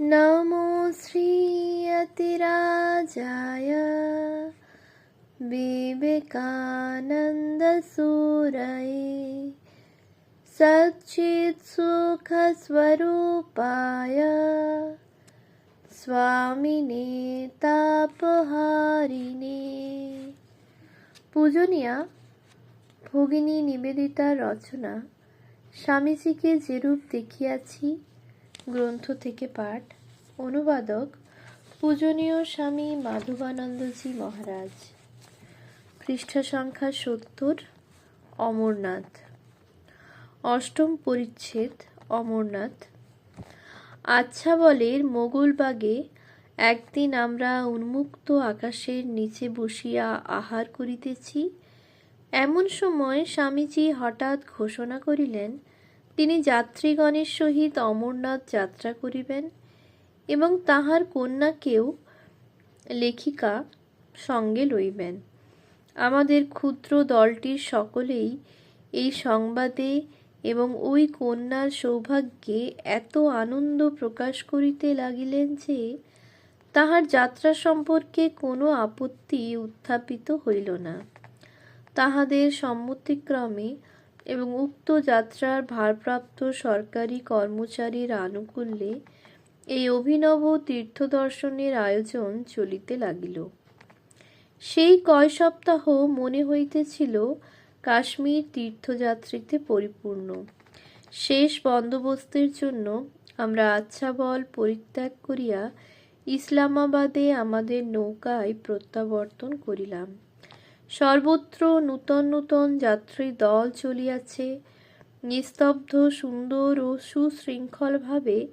नमो श्रीयतिराजाय विवेकानन्दसूरये सच्चित्सुखस्वरूपाय স্বামিনে তাপহারিণে পূজনীয়া ভগিনী নিবেদিতার রচনা স্বামীজিকে যেরূপ দেখিয়াছি গ্রন্থ থেকে পাঠ, অনুবাদক পূজনীয় স্বামী মাধবানন্দজি মহারাজ। পৃষ্ঠা সংখ্যা সত্তর, অমরনাথ। অষ্টম পরিচ্ছেদ, অমরনাথ। আচ্ছা বলের মোগলবাগে একদিন আমরা উন্মুক্ত আকাশের নিচে বসিয়া আহার করিতেছি। এমন সময় স্বামীজি হঠাৎ ঘোষণা করিলেন তিনি যাত্রীগণের সহিত অমরনাথ যাত্রা করিবেন এবং তাহার কন্যাকেও লেখিকা সঙ্গে লইবেন। আমাদের ক্ষুদ্র দলটির সকলেই এই সংবাদে এবং ওই কন্যার সৌভাগ্যে এত আনন্দ প্রকাশ করিতে লাগিলেন যে তাহার যাত্রা সম্পর্কে কোনো আপত্তি উত্থাপিত হইল না। তাহাদের সম্মতিক্রমে এবং উক্ত যাত্রার ভারপ্রাপ্ত সরকারি কর্মচারীর আনুকূল্যে এই অভিনব তীর্থদর্শনের আয়োজন চলিতে লাগিল। সেই কয় সপ্তাহ মনে হইতেছিল কাশ্মীর তীর্থযাত্রীতে পরিপূর্ণ। শেষ বন্দোবস্তের জন্য আমরা আচ্ছাবল পরিত্যাগ করিয়া ইসলামাবাদে আমাদের নৌকায় প্রত্যাবর্তন করিলাম। সর্বত্র নূতন নূতন যাত্রী দল চলিয়াছে। নিস্তব্ধ, সুন্দর ও সুশৃঙ্খলভাবে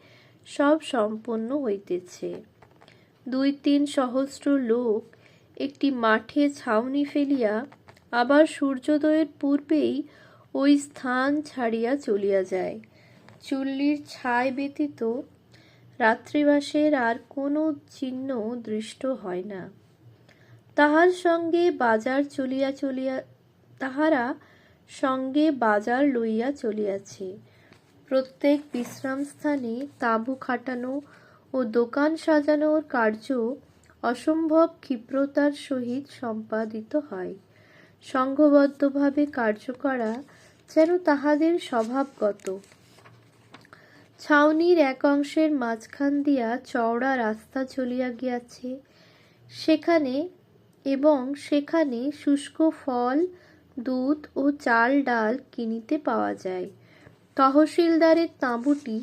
সব সম্পন্ন হইতেছে। দুই তিন সহস্র লোক একটি মাঠে ছাউনি ফেলিয়া আবার সূর্যোদয়ের পূর্বেই ওই স্থান ছাড়িয়া চলিয়া যায়। চুল্লির ছাই ব্যতীত রাত্রিবাসের আর কোনো চিহ্ন দৃষ্ট হয় না। তাহার সঙ্গে বাজার চলিয়া চলিয়া, তাহারা সঙ্গে বাজার লইয়া চলিয়াছে। প্রত্যেক বিশ্রাম স্থানে তাঁবু খাটানো ও দোকান সাজানোর কার্য অসম্ভব ক্ষিপ্রতার সহিত সম্পাদিত হয়। সংঘবদ্ধভাবে কার্য করা যেন তাহাদের স্বভাবগত। ছাউনির এক অংশের মাঝখান দিয়া চওড়া রাস্তা চলিয়া গিয়াছে। সেখানে এবং সেখানে শুষ্ক ফল, দুধ ও চাল ডাল কিনিতে পাওয়া যায়। তহসিলদারের তাঁবুটি,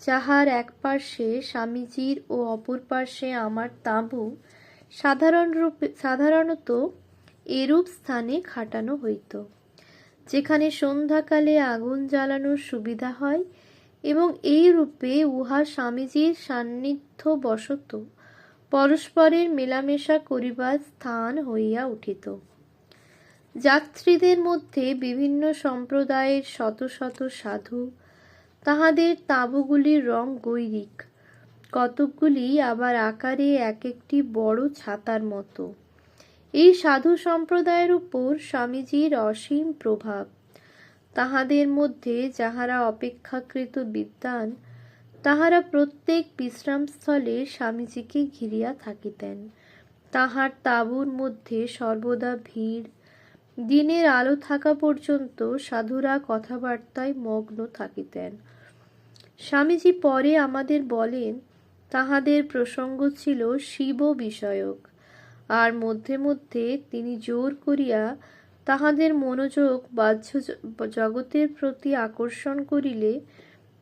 যাহার এক পার্শ্বে স্বামীজির ও অপর পার্শ্বে আমার তাঁবু, সাধারণ রূপে, সাধারণত এরূপ স্থানে খাটানো হইত, যেখানে সন্ধ্যাকালে আগুন জ্বালানোর সুবিধা হয় এবং এই রূপে উহা স্বামীজির সান্নিধ্য বশত পরস্পরের মেলামেশা করিবার স্থান হইয়া উঠিত। যাত্রীদের মধ্যে বিভিন্ন সম্প্রদায়ের শত শত সাধু, তাহাদের তাঁবুগুলির রং গৈরিক, কতকগুলি আবার আকারে এক একটি বড় ছাতার মতো। এই সাধু সম্প্রদায়ের উপর স্বামীজির অসীম প্রভাব। তাহাদের মধ্যে যাহারা অপেক্ষাকৃত বিদ্বান তাহারা প্রত্যেক বিশ্রামস্থলে স্বামীজিকে ঘিরিয়া থাকিতেন। তাহার তাঁবুর মধ্যে সর্বদা ভিড়। দিনের আলো থাকা পর্যন্ত সাধুরা কথাবার্তায় মগ্ন থাকিতেন। স্বামীজি পরে আমাদের বলেন, তাহাদের প্রসঙ্গ ছিল শিব বিষয়ক আর মধ্যে মধ্যে তিনি জোর করিয়া তাহাদের মনোযোগ বাহ্য জগতের প্রতি আকর্ষণ করিলে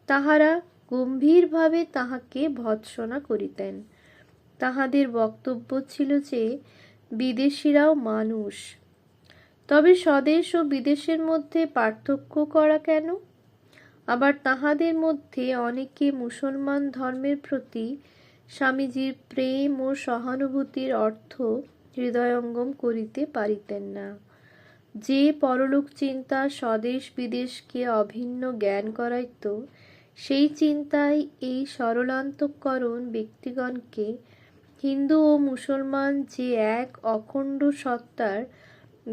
তাহারা গম্ভীরভাবে তাহাকে ভৎসনা করিতেন। তাহাদের বক্তব্য ছিল যে, বিদেশিরাও মানুষ। তবে স্বদেশ ও বিদেশের মধ্যে পার্থক্য করা কেন? আবার তাহাদের মধ্যে অনেকে মুসলমান ধর্মের প্রতি স্বামীজির প্রেম ও সহানুভূতির অর্থ হৃদয়ঙ্গম করিতে পারিতেন না। যে পরলোক চিন্তা স্বদেশ বিদেশকে অভিন্ন জ্ঞান করাইত সেই চিন্তায় এই সরলান্তকরণ ব্যক্তিগণকে হিন্দু ও মুসলমান যে এক অখণ্ড সত্তার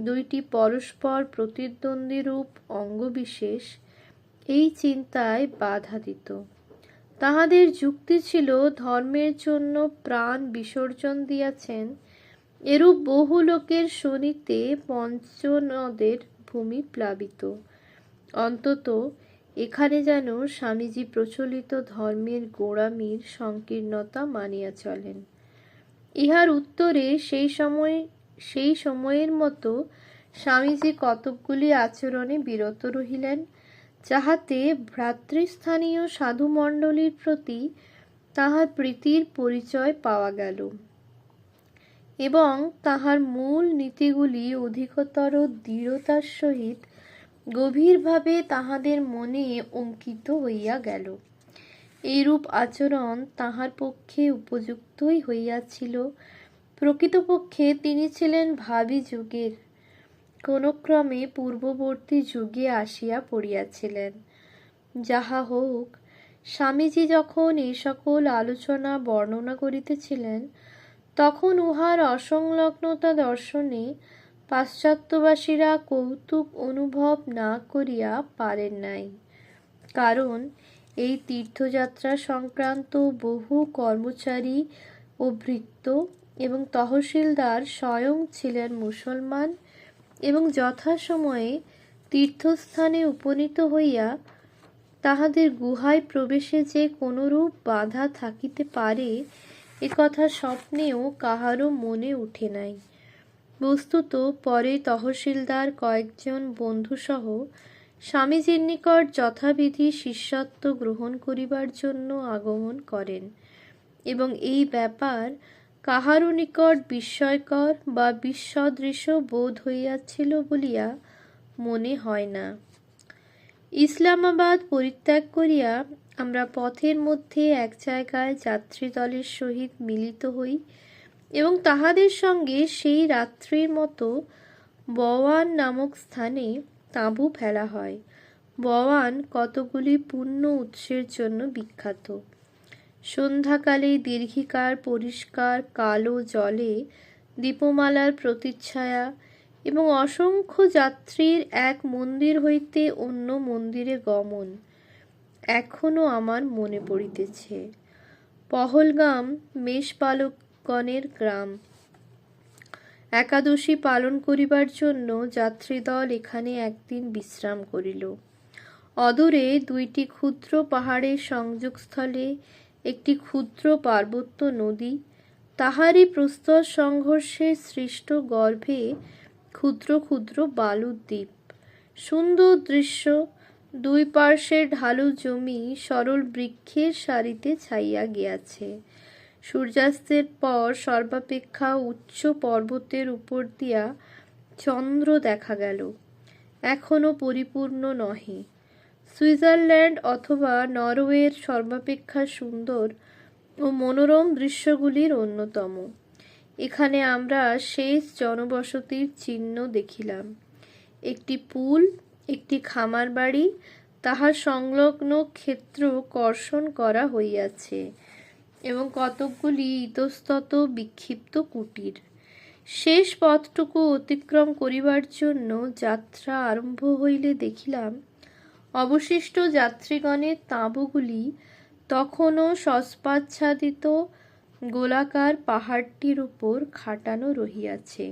দুইটি পরস্পর প্রতিদ্বন্দ্বীরূপ অঙ্গবিশেষ, এই চিন্তায় বাধা দিত। তাহাদের যুক্তি ছিল, ধর্মের জন্য প্রাণ বিসর্জন দিয়াছেন, এরূপ বহু লোকের শনিতে পঞ্চনদের ভূমি প্লাবিত। অন্তত এখানে যেন স্বামীজি প্রচলিত ধর্মের গোড়ামির সংকীর্ণতা মানিয়া চলেন। ইহার উত্তরে সেই সময়, সেই সময়ের মতো স্বামীজি কতকগুলি আচরণে বিরত রহিলেন, যাহাতে ভ্রাতৃস্থানীয় সাধুমণ্ডলীর প্রতি তাহার প্রীতির পরিচয় পাওয়া গেল এবং তাহার মূল নীতিগুলি অধিকতর দৃঢ়তার সহিত গভীরভাবে তাহাদের মনে অঙ্কিত হইয়া গেল। এইরূপ আচরণ তাহার পক্ষে উপযুক্তই হইয়াছিল। প্রকৃতপক্ষে তিনি ছিলেন ভাবি যুগের। কোনক্রমে পূর্ববর্তী যুগে আসিয়া পড়িয়াছিলেন। যাহা হোক, স্বামীজি যখন এই সকল আলোচনা বর্ণনা করিতেছিলেন, তখন উহার অসংলগ্নতা দর্শনে পাশ্চাত্যবাসীরা কৌতুক অনুভব না করিয়া পারেন নাই। কারণ এই তীর্থযাত্রা সংক্রান্ত বহু কর্মচারী ও ভৃত্য এবং তহসিলদার স্বয়ং ছিলেন মুসলমান এবং যথাসময়ে তীর্থস্থানে উপনীত হইয়া তাহাদের গুহায় প্রবেশে যে কোনরূপ বাধা থাকিতে পারে একথা স্বপ্নেও কাহারও মনে উঠে নাই। বস্তুত পরে তহসিলদার কয়েকজন বন্ধুসহ স্বামীজির নিকট যথাবিধি শিষ্যত্ব গ্রহণ করিবার জন্য আগমন করেন এবং এই ব্যাপার কাহারও নিকট বিস্ময়কর বা বিশ্বদৃশ্য বোধ হইয়াছিল বলিয়া মনে হয় না। ইসলামাবাদ পরিত্যাগ করিয়া আমরা পথের মধ্যে এক জায়গায় যাত্রীদলের সহিত মিলিত হই এবং তাহাদের সঙ্গে সেই রাত্রির মতো বওয়ান নামক স্থানে তাঁবু ফেলা হয়। বওয়ান কতগুলি পূর্ণ উৎসের জন্য বিখ্যাত। সন্ধ্যাকালে দীর্ঘিকার, পরিষ্কার, কালো জলে দীপমালার প্রতিচ্ছায়া এবং অসংখ্য যাত্রীর এক মন্দির হইতে অন্য মন্দিরে গমন এখনও আমার মনে পড়িতেছে। পহলগাম মেষপালকগণের গ্রাম। একাদশী পালন করিবার জন্য যাত্রীদল এখানে একদিন বিশ্রাম করিল। অদূরে দুইটি ক্ষুদ্র পাহাড়ের সংযোগস্থলে একটি ক্ষুদ্র পার্বত্য নদী, তাহারই প্রস্তর সংঘর্ষে সৃষ্ট গর্ভে ক্ষুদ্র ক্ষুদ্র বালুর দ্বীপ সুন্দর দৃশ্য, দুই পার্শ্বের ঢালু জমি সরল বৃক্ষের সারিতে ছাইয়া গিয়াছে। সূর্যাস্তের পর সর্বাপেক্ষা উচ্চ পর্বতের উপর দিয়া চন্দ্র দেখা গেল। এখনও পরিপূর্ণ নহে। সুইজারল্যান্ড অথবা নরওয়ের সর্বাপেক্ষা সুন্দর ও মনোরম দৃশ্যগুলির অন্যতম। এখানে আমরা শেষ জনবসতির চিহ্ন দেখিলাম। একটি পুল, একটি খামার বাড়ি তাহার সংলগ্ন ক্ষেত্র কর্ষণ করা হইয়াছে। এবং কতকগুলি ইতস্তত বিক্ষিপ্ত কুটির। শেষ পথটুকু অতিক্রম করিবার জন্য যাত্রা আরম্ভ হইলে দেখিলাম, অবশিষ্ট যাত্রীগণের তাঁবুগুলি তখনও সস্পাচ্ছাদিত গোলাকার পাহাড়টির উপর খাটানো রহিয়াছে।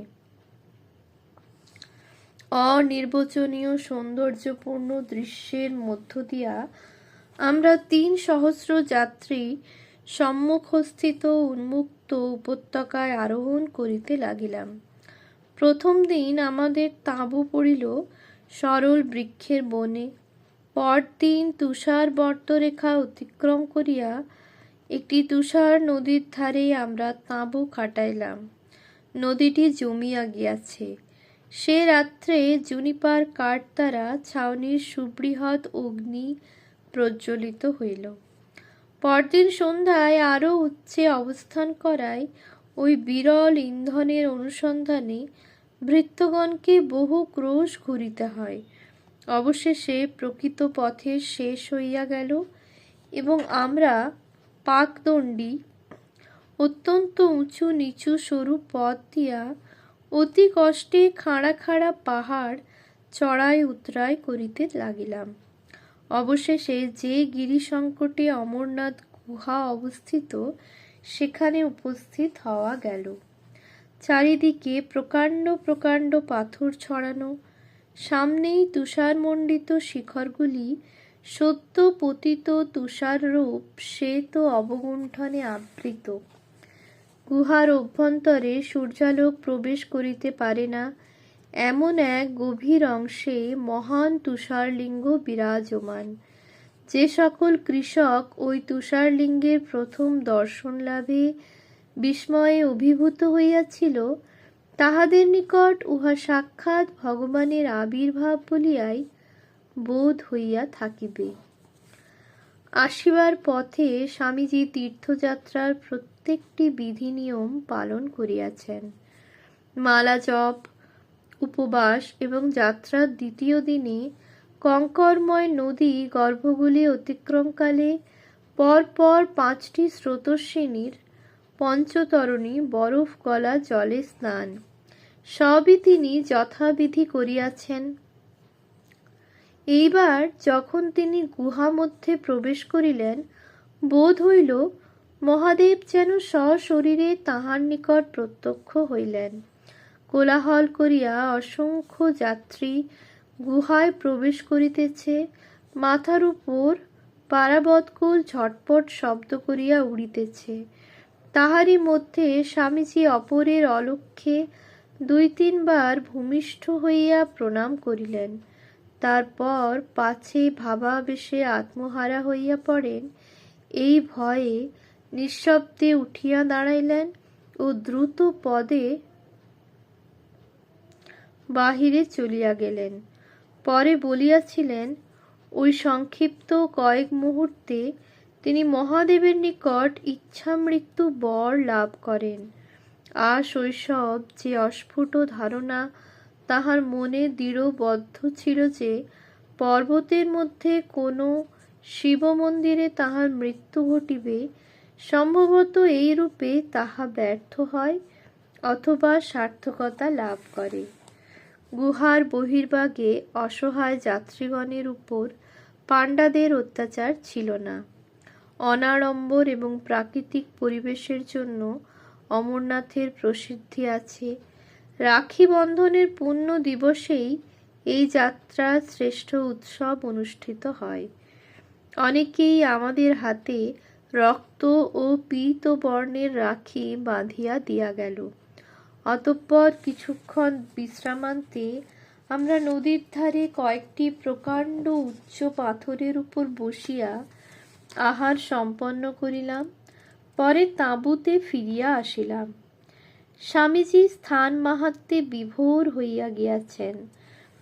অনির্বচনীয় সৌন্দর্যপূর্ণ দৃশ্যের মধ্য দিয়া আমরা তিন সহস্র যাত্রী সম্মুখস্থিত উন্মুক্ত উপত্যকায় আরোহণ করিতে লাগিলাম। প্রথম দিন আমাদের তাঁবু পড়িল সরল বৃক্ষের বনে। পরদিন তুষার বর্তরেখা অতিক্রম করিয়া একটি তুষার নদীর ধারে আমরা তাঁবু খাটাইলাম। নদীটি জমিয়া গিয়াছে। সে রাত্রে জুনিপার কাঠ দ্বারা ছাউনির সুবৃহৎ অগ্নি প্রজ্বলিত হইল। পরদিন সন্ধ্যায় আরও উচ্চে অবস্থান করায় ওই বিরল ইন্ধনের অনুসন্ধানে ভৃত্যগণকে বহু ক্রোশ ঘুরিতে হয়। অবশেষে প্রকৃত পথে শেষ হইয়া গেল এবং আমরা পাকদণ্ডী, অত্যন্ত উঁচু নিচু সরু পথ দিয়া অতি কষ্টে খাড়া খাড়া পাহাড় চড়াই উতরাই করিতে লাগিলাম। অবশেষে যে গিরিসংকটে অমরনাথ গুহা অবস্থিত, সেখানে উপস্থিত হওয়া গেল। চারিদিকে প্রকাণ্ড প্রকাণ্ড পাথর ছড়ানো, সামনেই তুষারমণ্ডিত শিখরগুলি সত্য পতিত তুষাররূপ শ্বেত অবগুণ্ঠনে আবৃত। গুহার অভ্যন্তরে সূর্যালোক প্রবেশ করিতে পারে না এমন এক গভীর অংশে মহান তুষারলিঙ্গ বিরাজমান। যে সকল কৃষক ওই তুষারলিঙ্গের প্রথম দর্শন লাভে বিস্ময়ে অভিভূত হইয়াছিল, তাহাদের নিকট উহা সাক্ষাৎ ভগবানের আবির্ভাব বলিয়াই বোধ হইয়া থাকিবে। আসিবার পথে স্বামীজি তীর্থযাত্রার প্রত্যেকটি বিধি নিয়ম পালন করিয়াছেন। মালা জপ উপবাস এবং যাত্রার দ্বিতীয় দিনে কঙ্করময় নদী গর্ভগুলি অতিক্রমকালে পরপর পাঁচটি স্রোতস্বিনীর পঞ্চতরণী বরফ গলা জলে স্নান। সবই তিনি যথাবিধি করিয়াছেন। এইবার যখন তিনি গুহা মধ্যে প্রবেশ করিলেন, বোধ হইল মহাদেব যেন সশরীরে তাহার নিকট প্রত্যক্ষ হইলেন। কোলাহল করিয়া অসংখ্য যাত্রী গুহায় প্রবেশ করিতেছে। মাথার উপর পারাবৎকুল ঝটপট শব্দ করিয়া উড়িতেছে। তাহারই মধ্যে স্বামীজি অপরের অলক্ষ্যে দুই তিনবার ভূমিষ্ঠ হইয়া প্রণাম করিলেন। তারপর পাছে ভাবাবেশে আত্মহারা হইয়া পড়েন। এই ভয়ে নিঃশব্দে উঠিয়া দাঁড়াইলেন ও দ্রুত পদে বাহিরে চলিয়া গেলেন। পরে বলিয়াছিলেন, ওই সংক্ষিপ্ত কয়েক মুহূর্তে তিনি মহাদেবের নিকট ইচ্ছামৃত্যু বর লাভ করেন। আর শৈশব যে অস্ফুট ধারণা তাহার মনে দৃঢ়বদ্ধ ছিল যে পর্বতের মধ্যে কোনো শিব মন্দিরে তাহার মৃত্যু ঘটিবে, সম্ভবত এই রূপে তাহা ব্যর্থ হয় অথবা সার্থকতা লাভ করে। গুহার বহির্ভাগে অসহায় যাত্রীগণের উপর পাণ্ডাদের অত্যাচার ছিল না। অনাড়ম্বর এবং প্রাকৃতিক পরিবেশের জন্য অমরনাথের প্রসিদ্ধি আছে। রাখি বন্ধনের পূর্ণ দিবসেই এই যাত্রার শ্রেষ্ঠ উৎসব অনুষ্ঠিত হয়। অনেকেই আমাদের হাতে রক্ত ও পীত বর্ণের রাখি বাঁধিয়া দিয়া গেল। অতঃপর কিছুক্ষণ বিশ্রামান্তে আমরা নদীর ধারে কয়েকটি প্রকাণ্ড উচ্চ পাথরের উপর বসিয়া আহার সম্পন্ন করিলাম, পরে তাঁবুতে ফিরিয়া আসিলাম। স্বামীজি স্থান মাহাত্মে বিভোর হইয়া গিয়াছেন।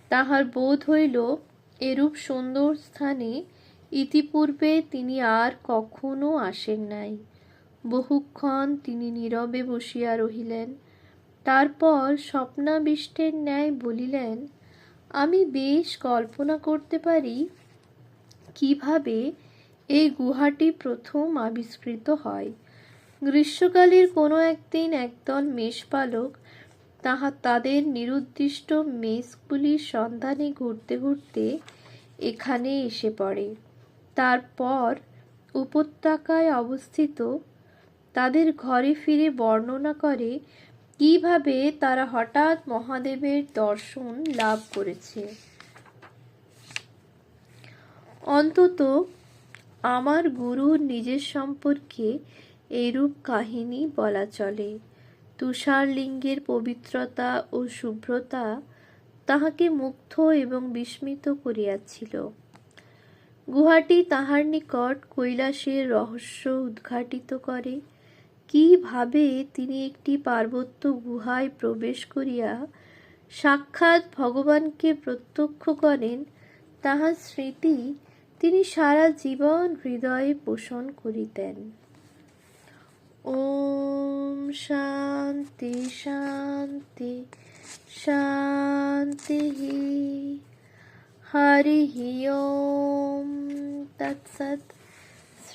তাহার বোধ হইল, এরূপ সুন্দর স্থানে ইতিপূর্বে তিনি আর কখনো আসেন নাই। বহুক্ষণ তিনি নীরবে বসিয়া রহিলেন। তারপর স্বপ্নাবিষ্টের ন্যায় বলিলেন, আমি বেশ কল্পনা করতে পারি কীভাবে এই গুহাটি প্রথম আবিষ্কৃত হয়। গ্রীষ্মকালের কোনো একদিন একদল মেষপালক তাহা তাদের নিরুদ্দিষ্ট মেষগুলির সন্ধানে ঘুরতে ঘুরতে এখানে এসে পড়ে। তারপর উপত্যকায় অবস্থিত তাদের ঘরে ফিরে বর্ণনা করে কীভাবে তারা হঠাৎ মহাদেবের দর্শন লাভ করেছে? অন্তত আমার গুরুর নিজের সম্পর্কে এরূপ কাহিনী বলা চলে। তুষারলিঙ্গের পবিত্রতা ও শুভ্রতা তাহাকে মুগ্ধ এবং বিস্মিত করিয়াছিল। গুহাটি তাহার নিকট কৈলাসের রহস্য উদ্ঘাটিত করে। কীভাবে তিনি একটি পার্বত্য গুহায় প্রবেশ করিয়া সাক্ষাৎ ভগবানকে প্রত্যক্ষ করেন তাহার স্মৃতি তিনি সারা জীবন হৃদয়ে পোষণ করিতেন। ওম শান্তি শান্তি শান্তি হরি ওম তৎসৎ।